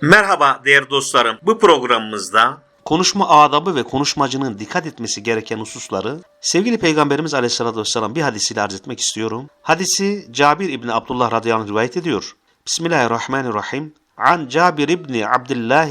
Merhaba değerli dostlarım. Bu programımızda konuşma adabı ve konuşmacının dikkat etmesi gereken hususları sevgili Peygamberimiz Aleyhisselatü Vesselam bir hadisiyle arz etmek istiyorum. Hadisi Cabir İbni Abdullah radıyallahu anh rivayet ediyor. Bismillahirrahmanirrahim. An Cabir İbni Abdullah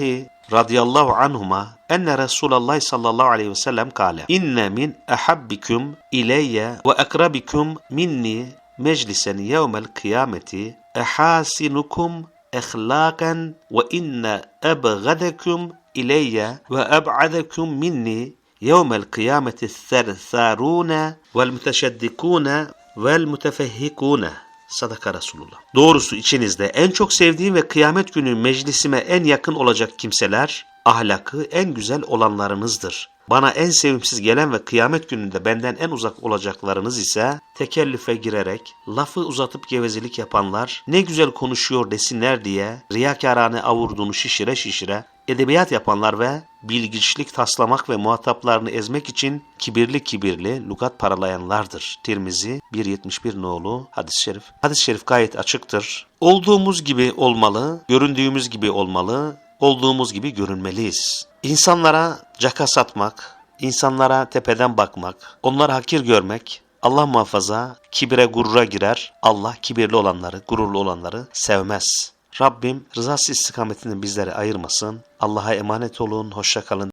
radıyallahu anhuma enne Resulallah sallallahu aleyhi ve sellem kâle inne min ahabbikum ileyye ve akrabikum minni meclisen yevmel kıyameti ehasinukum اخلاقا وان ابغضكم الي وابعدكم مني يوم القيامه الثرثارون والمتشدقون والمتفهقون Sadaka Resulullah. Doğrusu içinizde en çok sevdiğim ve kıyamet günü meclisime en yakın olacak kimseler, ahlakı en güzel olanlarınızdır. Bana en sevimsiz gelen ve kıyamet gününde benden en uzak olacaklarınız ise tekellüfe girerek, lafı uzatıp gevezelik yapanlar, ne güzel konuşuyor desinler diye riyakarane avurduğunu şişire şişire, edebiyat yapanlar ve bilgiçlik taslamak ve muhataplarını ezmek için kibirli kibirli lugat paralayanlardır. Tirmizi 171 nolu hadis-i şerif. Hadis-i şerif gayet açıktır. Olduğumuz gibi olmalı, göründüğümüz gibi olmalı, olduğumuz gibi görünmeliyiz. İnsanlara caka satmak, insanlara tepeden bakmak, onları hakir görmek, Allah muhafaza kibire gurura girer. Allah kibirli olanları, gururlu olanları sevmez. Rabbim rızası istikametini bizlere ayırmasın. Allah'a emanet olun, hoşça kalın.